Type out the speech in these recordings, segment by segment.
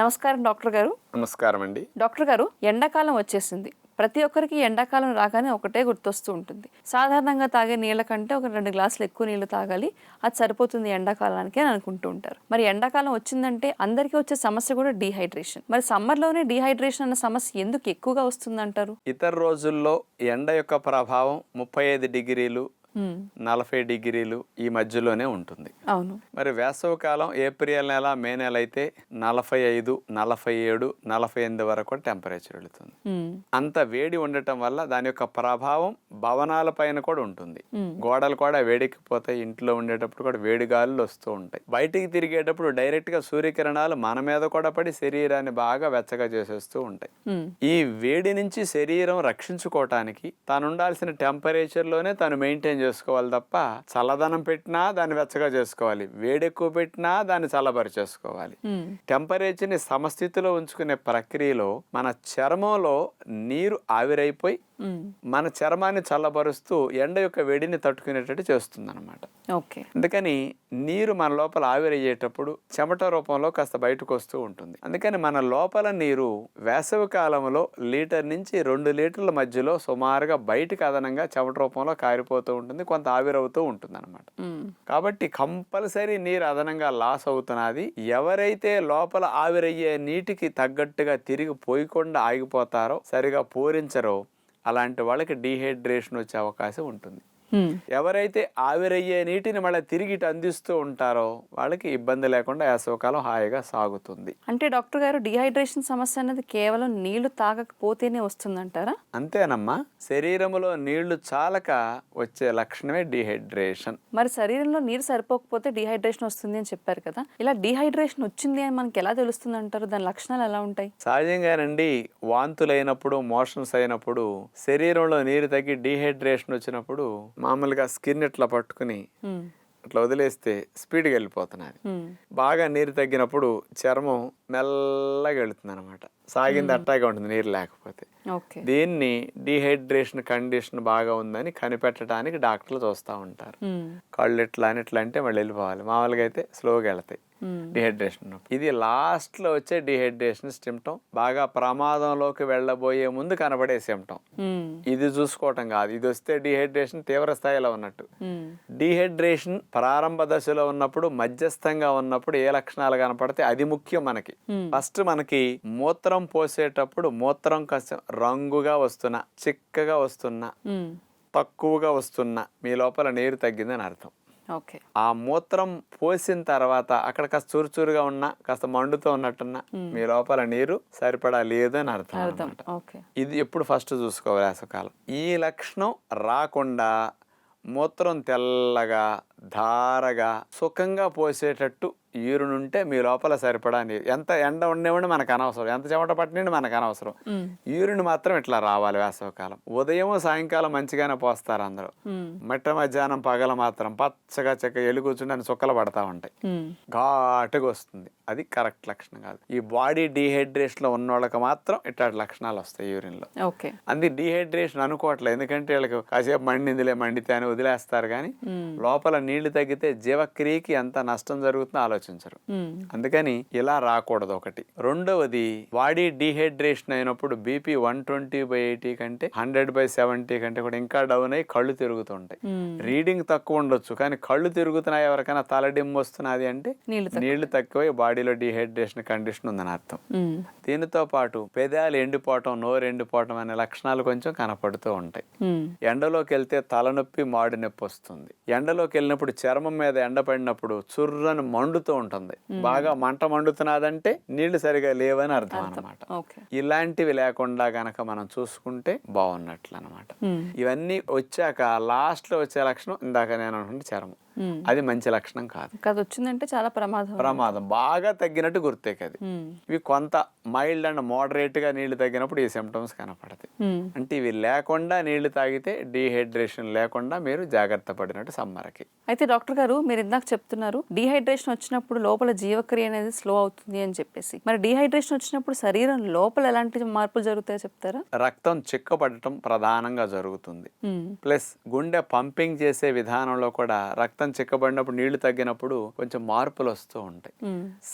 నమస్కారం డాక్టర్ గారు. నమస్కారం అండి డాక్టర్ గారు ఎండాకాలం వచ్చేసింది. ప్రతి ఒక్కరికి ఎండాకాలం రాగానే ఒకటే గుర్తొస్తూ ఉంటుంది. సాధారణంగా తాగే నీళ్ళ కంటే ఒక రెండు గ్లాసులు ఎక్కువ నీళ్ళు తాగాలి. అది సరిపోతుంది ఎండాకాలానికి అని అనుకుంటూ ఉంటారు. మరి ఎండాకాలం వచ్చిందంటే అందరికీ వచ్చే సమస్య కూడా డీహైడ్రేషన్. మరి సమ్మర్లోనే డీహైడ్రేషన్ అన్న సమస్య ఎందుకు ఎక్కువగా వస్తుందంటారు? ఇతర రోజుల్లో ఎండ యొక్క ప్రభావం ముప్పై ఐదు డిగ్రీలు. నలభై డిగ్రీలు ఈ మధ్యలోనే ఉంటుంది అవును మరి వేసవి కాలం ఏప్రిల్ నెల మే నెల అయితే నలభై ఐదు నలభై ఏడు నలభై ఎనిమిది వరకు కూడా టెంపరేచర్ వెళుతుంది. అంత వేడి ఉండటం వల్ల దాని యొక్క ప్రభావం భవనాల పైన కూడా ఉంటుంది. గోడలు కూడా వేడెక్కిపోతాయి ఇంట్లో ఉండేటప్పుడు కూడా వేడి గాలులు వస్తూ ఉంటాయి బయటికి తిరిగేటప్పుడు డైరెక్ట్గా సూర్యకిరణాలు మన మీద కూడా పడి శరీరాన్ని బాగా వెచ్చగా చేసేస్తూ ఉంటాయి. ఈ వేడి నుంచి శరీరం రక్షించుకోవటానికి తాను ఉండాల్సిన టెంపరేచర్లోనే తను మెయింటైన్ చేసుకోవాలి తప్ప చల్లదనం పెట్టినా దాన్ని వెచ్చగా చేసుకోవాలి వేడి ఎక్కువ పెట్టినా దాన్ని చల్లబరి చేసుకోవాలి మ్మ్. టెంపరేచర్ని సమస్థితిలో ఉంచుకునే ప్రక్రియలో మన చర్మంలో నీరు ఆవిరైపోయి. మన చర్మాన్ని చల్లబరుస్తూ ఎండ యొక్క వేడిని తట్టుకునేటట్టు చేస్తుంది అనమాట ఓకే. అందుకని నీరు మన లోపల ఆవిరయ్యేటప్పుడు చెమట రూపంలో కాస్త బయటకు వస్తూ ఉంటుంది. అందుకని మన లోపల నీరు వేసవి కాలంలో లీటర్ నుంచి రెండు లీటర్ల మధ్యలో సుమారుగా బయటకు అదనంగా చెమట రూపంలో కారిపోతూ ఉంటుంది కొంత ఆవిరవుతూ ఉంటుంది అనమాట. కాబట్టి కంపల్సరీ నీరు అదనంగా లాస్ అవుతున్నది. ఎవరైతే లోపల ఆవిరయ్యే నీటికి తగ్గట్టుగా తిరిగి పోయకుండా ఆగిపోతారో సరిగా పూరించరో అలాంటి వాళ్ళకి డీహైడ్రేషన్ వచ్చే అవకాశం ఉంటుంది. ఎవరైతే ఆవిరయ్యే నీటిని మళ్ళీ తిరిగి అందిస్తూ ఉంటారో వాళ్ళకి ఇబ్బంది లేకుండా వేసవకాలం హాయిగా సాగుతుంది. అంటే డాక్టర్ గారు డిహైడ్రేషన్ సమస్య అనేది కేవలం నీళ్ళు తాగకపోతేనే వస్తుందంటారా? అంతేనమ్మా. శరీరంలో నీళ్ళు చాలక వచ్చే లక్షణమే డీహైడ్రేషన్. మరి శరీరంలో నీరు సరిపోకపోతే డిహైడ్రేషన్ వస్తుంది అని చెప్పారు కదా. ఇలా డిహైడ్రేషన్ వచ్చింది అని మనకి ఎలా తెలుస్తుంది అంటారు దాని లక్షణాలు ఎలా ఉంటాయి? సహజంగానండి వాంతులైనప్పుడు మోషన్స్ అయినప్పుడు శరీరంలో నీరు తగ్గి డీహైడ్రేషన్ వచ్చినప్పుడు మామూలుగా స్కిన్ ఇట్లా పట్టుకుని. ఇట్లా వదిలేస్తే స్పీడ్గా వెళ్ళిపోతున్నది. బాగా నీరు తగ్గినప్పుడు చర్మం మెల్లగా వెళుతుంది అనమాట సాగింది అట్టాగే ఉంటుంది నీరు లేకపోతే దీన్ని డీహైడ్రేషన్ కండిషన్ బాగా ఉందని కనిపెట్టడానికి డాక్టర్లు చూస్తూ ఉంటారు. కళ్ళు ఇట్లా అని ఇట్లా అంటే మళ్ళీ వెళ్ళిపోవాలి మామూలుగా అయితే స్లోగా వెళ్తాయి. డిహైడ్రేషన్ ఉన్నప్పుడు. ఇది లాస్ట్లో వచ్చే డిహైడ్రేషన్ సిమ్టమ్ బాగా ప్రమాదంలోకి వెళ్ళబోయే ముందు కనబడే సిమ్టమ్ మ్మ్. ఇది చూసుకోవటం కాదు ఇది వస్తే డిహైడ్రేషన్ తీవ్ర స్థాయిలో ఉన్నట్టు మ్మ్. డిహైడ్రేషన్ ప్రారంభ దశలో ఉన్నప్పుడు మధ్యస్థంగా ఉన్నప్పుడు ఏ లక్షణాలు కనపడితే అది ముఖ్యం మనకి. ఫస్ట్ మనకి మూత్రం పోసేటప్పుడు మూత్రం కాస్త రంగుగా వస్తున్నా చిక్కగా వస్తున్నా. తక్కువగా వస్తున్నా మీ లోపల నీరు తగ్గిందని అర్థం ఓకే. ఆ మూత్రం పోసిన తర్వాత అక్కడ కాస్త చురుచురుగా ఉన్నా కాస్త మండుతో ఉన్నట్టున్నా మీ లోపల నీరు సరిపడా లేదని అర్థం ఇది ఎప్పుడు ఫస్ట్ చూసుకోవాలి వేసవకాలం ఈ లక్షణం రాకుండా మూత్రం తెల్లగా ధారగా సుఖంగా పోసేటట్టు ఈరునుంటే మీ లోపల సరిపడా నీరు. ఎంత ఎండ ఉండేవాడి మనకు అనవసరం. ఎంత చెమట పట్టినండి మనకు అనవసరం. ఈరుని మాత్రం ఇట్లా రావాలి వేసవకాలం. ఉదయం సాయంకాలం మంచిగానే పోస్తారు అందరూ. మట్ట మధ్యాహ్నం పగల మాత్రం పచ్చగా చెక్క ఎలు కూర్చుంటే అని చుక్కలు పడతా ఉంటాయి. ఘాటుగా వస్తుంది. అది కరెక్ట్ లక్షణం కాదు. ఈ బాడీ డీహైడ్రేషన్లో ఉన్న వాళ్ళకి మాత్రం ఇట్లాంటి లక్షణాలు వస్తాయి యూరిన్లో ఓకే. అది డీహైడ్రేషన్ అనుకోవట్లేదు. ఎందుకంటే వీళ్ళకి కాసేపు మండిందిలే మండితే అని వదిలేస్తారు కానీ. లోపల నీళ్ళు తగ్గితే జీవక్రియకి ఎంత నష్టం జరుగుతుందో ఆలోచించరు. అందుకని ఇలా రాకూడదు ఒకటి రెండవది బాడీ డీహైడ్రేషన్ అయినప్పుడు BP one twenty by eighty కంటే హండ్రెడ్ బై సెవెంటీ కంటే కూడా ఇంకా డౌన్ అయ్యి కళ్ళు తిరుగుతుంటాయి. రీడింగ్ తక్కువ ఉండొచ్చు కానీ కళ్ళు తిరుగుతున్నాయి ఎవరికైనా తలడిమ్ వస్తున్నది అంటే నీళ్ళు తక్కువ. బాడీలో డీహైడ్రేషన్ కండిషన్ ఉందని అర్థం. దీనితో పాటు పెదాలు ఎండిపోవటం నోరు ఎండిపోవటం అనే లక్షణాలు కొంచెం కనపడుతూ ఉంటాయి. ఎండలోకి వెళ్తే తలనొప్పి మాడు నొప్పి వస్తుంది ఎండలోకి వెళ్ళినప్పుడు చర్మం మీద ఎండ పడినప్పుడు చుర్రని మండుతూ ఉంటుంది. బాగా మంట మండుతున్నదంటే నీళ్ళు సరిగా లేవని అర్థం అన్నమాట. ఓకే. ఇలాంటివి లేకుండా గనక మనం చూసుకుంటే బాగున్నట్లు అనమాట. ఇవన్నీ వచ్చాక లాస్ట్లో వచ్చే లక్షణం ఇందాక నేను అనుకుంటే చర్మం. అది మంచి లక్షణం కాదు. అది వచ్చిందంటే చాలా ప్రమాదం ప్రమాదం. బాగా తగ్గినట్టు గుర్తేకి అది. ఇవి కొంత మైల్డ్ అండ్ మోడరేట్గా నీళ్ళు తగ్గినప్పుడు ఈ సిమ్టమ్స్ కనపడతాయి. అంటే ఇవి లేకుండా నీళ్ళు తాగితే డీహైడ్రేషన్ లేకుండా మీరు జాగ్రత్త పడినట్టు సమ్మర్కి. అయితే డాక్టర్ గారు మీరు ఇందాక చెప్తున్నారు డీహైడ్రేషన్ వచ్చినప్పుడు లోపల జీవక్రియ అనేది స్లో అవుతుంది అని చెప్పేసి. మరి డీహైడ్రేషన్ వచ్చినప్పుడు శరీరం లోపల ఎలాంటి మార్పులు జరుగుతాయో చెప్తారా? రక్తం చిక్కపడటం ప్రధానంగా జరుగుతుంది. ప్లస్ గుండె పంపింగ్ చేసే విధానంలో కూడా రక్తం రక్తం చిక్కబడినప్పుడు నీళ్ళు తగ్గినప్పుడు కొంచెం మార్పులు వస్తూ ఉంటాయి.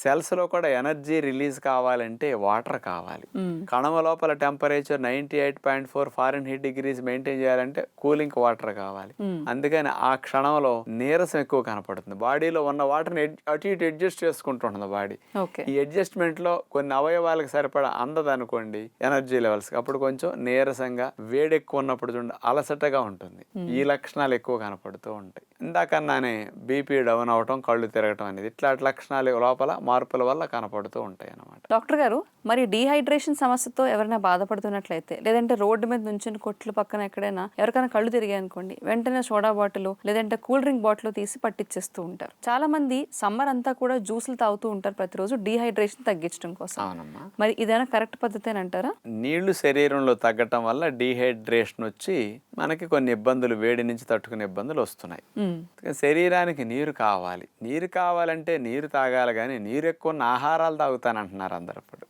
సెల్స్లో కూడా ఎనర్జీ రిలీజ్ కావాలంటే వాటర్ కావాలి. కణమ లోపల temperature ninety eight point four Fahrenheit degrees maintain చేయాలంటే కూలింగ్ వాటర్ కావాలి. అందుకని ఆ క్షణంలో నీరసం ఎక్కువ కనపడుతుంది. బాడీలో ఉన్న వాటర్ని అటు ఇటు అడ్జస్ట్ చేసుకుంటుంటుంది బాడీ. ఈ అడ్జస్ట్మెంట్లో కొన్ని అవయవాలకు సరిపడా అందదనుకోండి ఎనర్జీ లెవెల్స్ అప్పుడు కొంచెం నీరసంగా వేడి ఎక్కువ ఉన్నప్పుడు చూడండి అలసటగా ఉంటుంది. ఈ లక్షణాలు ఎక్కువ కనపడుతూ ఉంటాయి. ఇందాకన్నానే బీపీ డౌన్ అవటం కళ్ళు తిరగటం అనేది ఇట్లాంటి లక్షణాలు లోపల మార్పుల వల్ల కనపడుతూ ఉంటాయి అన్నమాట డాక్టర్ గారు మరి డీహైడ్రేషన్ సమస్యతో ఎవరైనా బాధపడుతున్నట్లయితే లేదంటే రోడ్డు మీద నుంచి కొట్లు పక్కన ఎక్కడైనా ఎవరికైనా కళ్ళు తిరిగాయి అనుకోండి వెంటనే సోడా బాటిల్ లేదంటే కూల్ డ్రింక్ బాటిల్ తీసి పట్టించేస్తూ ఉంటారు. చాలా మంది సమ్మర్ అంతా కూడా జ్యూసులు తాగుతూ ఉంటారు ప్రతిరోజు డీహైడ్రేషన్ తగ్గించడం కోసం. అవునమ్మా. మరి ఇదైనా కరెక్ట్ పద్ధతి అంటారా? నీళ్ళు శరీరంలో తగ్గటం వల్ల డీహైడ్రేషన్ వచ్చి మనకి కొన్ని ఇబ్బందులు వేడి నుంచి తట్టుకునే ఇబ్బందులు వస్తున్నాయి. శరీరానికి నీరు కావాలి. నీరు కావాలంటే నీరు తాగాలి కానీ నీరు ఎక్కువ ఉన్న ఆహారాలు తాగుతానంటున్నారు అందరు ఇప్పుడు.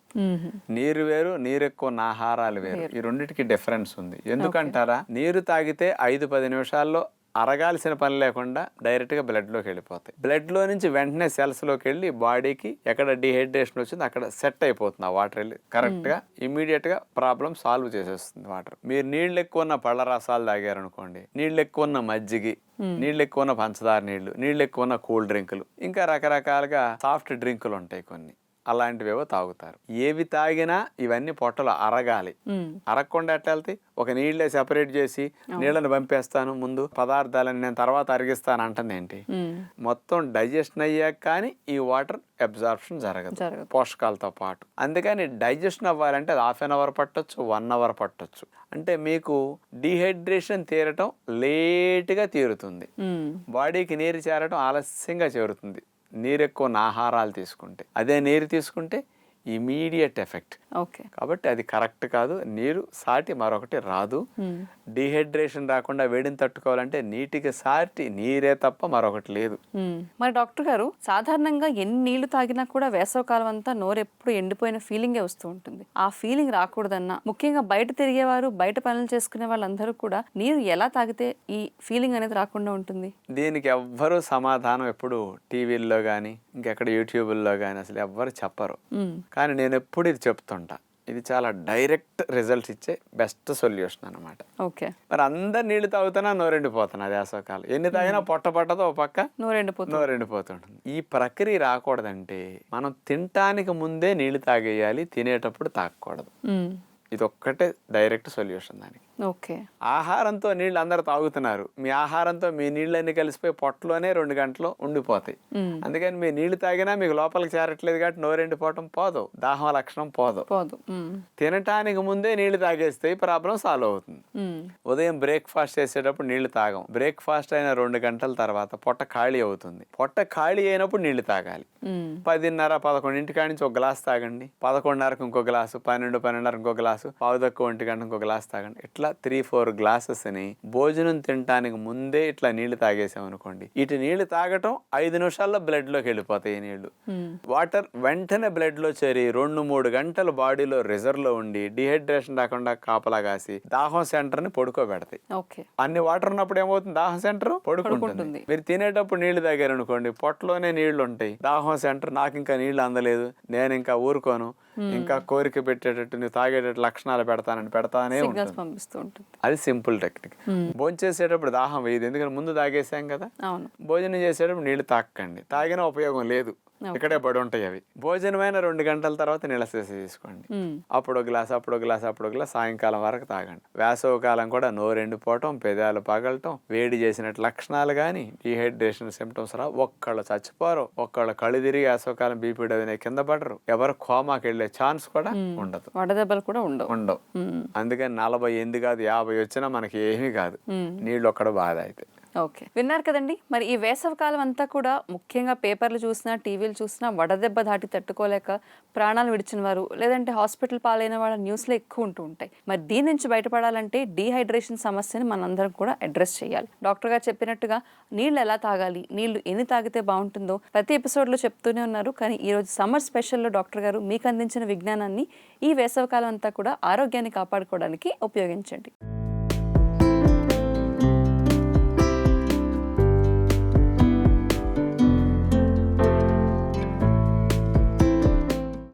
నీరు వేరు నీరు ఎక్కువ ఉన్న ఆహారాలు వేరు. ఈ రెండిటికి డిఫరెన్స్ ఉంది. ఎందుకంటారా? నీరు తాగితే ఐదు పది నిమిషాల్లో అరగాల్సిన పని లేకుండా డైరెక్ట్గా బ్లడ్లోకి వెళ్ళిపోతాయి. బ్లడ్లో నుంచి వెంటనే సెల్స్లోకి వెళ్ళి బాడీకి ఎక్కడ డిహైడ్రేషన్ వచ్చిందో అక్కడ సెట్ అయిపోతుంది ఆ వాటర్ వెళ్ళి. కరెక్ట్గా ఇమీడియట్గా ప్రాబ్లం సాల్వ్ చేసేస్తుంది వాటర్. మీరు నీళ్ళు ఎక్కువ ఉన్న పళ్ళ రసాలు తాగారనుకోండి నీళ్ళు ఎక్కువ ఉన్న మజ్జిగి నీళ్ళు ఎక్కువ ఉన్న పంచదార నీళ్ళు నీళ్ళు ఎక్కువ ఉన్న కూల్ డ్రింకులు ఇంకా రకరకాలుగా సాఫ్ట్ డ్రింకులు ఉంటాయి కొన్ని. అలాంటివేవో తాగుతారు. ఏవి తాగినా ఇవన్నీ పొట్టలు అరగాలి. అరగకుండా ఎట్లా వెళ్తాయి ఒక నీళ్ళే సెపరేట్ చేసి నీళ్ళని పంపేస్తాను ముందు పదార్థాలను నేను తర్వాత అరిగిస్తాను అంటుంది ఏంటి? మ్మ్. మొత్తం డైజెషన్ అయ్యాక కానీ ఈ వాటర్ అబ్జార్ప్షన్ జరగదు. పోషకాలతో పాటు. అందుకని డైజెషన్ అవ్వాలంటే అది హాఫ్ అన్ అవర్ పట్టొచ్చు వన్ అవర్ పట్టొచ్చు. అంటే మీకు డీహైడ్రేషన్ తీరటం లేట్గా తీరుతుంది. బాడీకి నీరు చేరటం ఆలస్యంగా చేరుతుంది. నీరు ఎక్కువ ఉన్న ఆహారాలు తీసుకుంటే. అదే నీరు తీసుకుంటే ఇమీడియట్ ఎఫెక్ట్. ఓకే. కాబట్టి అది కరెక్ట్ కాదు. నీరు సాటి మరొకటి రాదు. మ్మ్. డీహైడ్రేషన్ రాకుండా వేడిని తట్టుకోవాలంటే నీటికి సాటి నీరే తప్ప మరొకటి లేదు. మ్మ్. మరి డాక్టర్ గారు సాధారణంగా ఎన్ని నీళ్ళు తాగినా కూడా వేసవకాలం అంతా నోరు ఎప్పుడు ఎండిపోయిన ఫీలింగే వస్తూ ఉంటుంది. ఆ ఫీలింగ్ రాకూడదన్నా ముఖ్యంగా బయట తిరిగేవారు బయట పనులు చేసుకునే వాళ్ళందరూ కూడా నీరు ఎలా తాగితే ఈ ఫీలింగ్ అనేది రాకుండా ఉంటుంది? దీనికి ఎవ్వరూ సమాధానం ఎప్పుడు టీవీల్లో కానీ ఇంకెక్కడ యూట్యూబుల్లో కానీ అసలు ఎవ్వరు చెప్పరు. మ్మ్. కానీ నేను ఎప్పుడు ఇది చెప్తుంటా. ఇది చాలా డైరెక్ట్ రిజల్ట్స్ ఇచ్చే బెస్ట్ సొల్యూషన్ అనమాట ఓకే. మరి అందరు నీళ్ళు తాగుతున్నా నోరెండిపోతున్నా వేసవకాలం ఎన్ని తాగినా పొట్ట పట్టదో ఓ పక్క నోరెండిపోతుంటుంది. ఈ ప్రక్రియ రాకూడదంటే మనం తినటానికి ముందే నీళ్ళు తాగేయాలి తినేటప్పుడు తాగకూడదు. ఇది ఒక్కటే డైరెక్ట్ సొల్యూషన్ దానికి. ఓకే. ఆహారంతో నీళ్ళు అందరు తాగుతున్నారు. మీ ఆహారంతో మీ నీళ్ళన్నీ కలిసిపోయి పొట్టలోనే రెండు గంటలు ఉండిపోతాయి. అందుకని మీ నీళ్ళు తాగినా మీకు లోపలికి చేరట్లేదు కాబట్టి నోరెండిపోవటం పోదు. దాహం లక్షణం పోదు. పోదు. తినటానికి ముందే నీళ్ళు తాగేస్తే ప్రాబ్లం సాల్వ్ అవుతుంది. ఉదయం బ్రేక్ఫాస్ట్ చేసేటప్పుడు నీళ్ళు తాగం. బ్రేక్ఫాస్ట్ అయిన రెండు గంటల తర్వాత పొట్ట ఖాళీ అవుతుంది. పొట్ట ఖాళీ అయినప్పుడు నీళ్ళు తాగాలి. పదిన్నర పదకొండింటికాడి నుంచి ఒక గ్లాస్ తాగండి. పదకొండున్నరకు ఇంకో గ్లాసు పన్నెండు పన్నెండున్నర ఇంకో గ్లాసు పావు తక్కువ ఒంటి గంట ఇంకో గ్లాస్ తాగండి. ఇట్లా త్రీ ఫోర్ గ్లాసెస్ని భోజనం తినటానికి ముందే ఇట్లా నీళ్ళు తాగేసాం అనుకోండి. ఇటు నీళ్ళు తాగటం ఐదు నిమిషాల్లో బ్లడ్లోకి వెళ్ళిపోతాయి నీళ్ళు. వాటర్ వెంటనే బ్లడ్లో చేరి రెండు మూడు గంటలు బాడీలో రిజర్వ్లో ఉండి డిహైడ్రేషన్ రాకుండా కాపలా కాసి దాహం సెంటర్ని పడుకోబెడతాయి. అన్ని వాటర్ ఉన్నప్పుడు ఏమవుతుంది? దాహం సెంటర్ పడుకుంటుంది. మీరు తినేటప్పుడు నీళ్ళు తాగారు అనుకోండి పొట్టలోనే నీళ్ళు ఉంటాయి దాహం సెంటర్ నాకు ఇంకా నీళ్ళు అందలేదు నేను ఇంకా ఊరుకోను ఇంకా కోరిక పెట్టేటట్టు నువ్వు తాగేటట్టు లక్షణాలు పెడతానని పెడతానే ఉంటుంది. పంపిస్తూ ఉంటుంది అది సింపుల్ టెక్నిక్. భోజనం చేసేటప్పుడు దాహం వేయదు. ఎందుకంటే ముందు తాగేసాం కదా. అవును. భోజనం చేసేటప్పుడు నీళ్ళు తాకండి తాగిన ఉపయోగం లేదు. ఇక్కడే పడి ఉంటాయి అవి. భోజనమైన రెండు గంటల తర్వాత నీళ్ళ సేస తీసుకోండి. అప్పుడు ఒక గ్లాస్ అప్పుడు గ్లాస్ అప్పుడు గ్లాస్ సాయంకాలం వరకు తాగండి. వేసవ కాలం కూడా నోరెండిపోవటం పెదాలు పగలటం వేడి చేసినట్టు లక్షణాలు కానీ డిహైడ్రేషన్ సిమ్టమ్స్ రా ఒక్కళ్ళు చచ్చిపోరు ఒక్కళ్ళు కళ్ళు తిరిగి వేసవకాలం బీపీ డదినే కింద పడరు. ఎవరు కోమాకి వెళ్ళే ఛాన్స్ కూడా ఉండదు. వడదెబ్బలు కూడా ఉండవు. ఉండవు. అందుకని నలభై ఎనిమిది కాదు యాభై వచ్చినా మనకి ఏమీ కాదు. నీళ్ళు ఒక్కడ బాధ అయితే. ఓకే. విన్నారు కదండి. మరి ఈ వేసవకాలం అంతా కూడా ముఖ్యంగా పేపర్లు చూసినా టీవీలు చూసినా వడదెబ్బ దాటి తట్టుకోలేక ప్రాణాలు విడిచిన వారు లేదంటే హాస్పిటల్ పాలైన వాళ్ళ న్యూస్లో ఎక్కువ ఉంటూ ఉంటాయి. మరి దీని నుంచి బయటపడాలంటే డీహైడ్రేషన్ సమస్యని మనందరం కూడా అడ్రస్ చేయాలి. డాక్టర్ గారు చెప్పినట్టుగా నీళ్ళు ఎలా తాగాలి నీళ్ళు ఎన్ని తాగితే బాగుంటుందో ప్రతి ఎపిసోడ్లో చెప్తూనే ఉన్నారు. కానీ ఈ రోజు సమ్మర్ స్పెషల్లో డాక్టర్ గారు మీకు అందించిన విజ్ఞానాన్ని ఈ వేసవి కాలం అంతా కూడా ఆరోగ్యాన్ని కాపాడుకోవడానికి ఉపయోగించండి.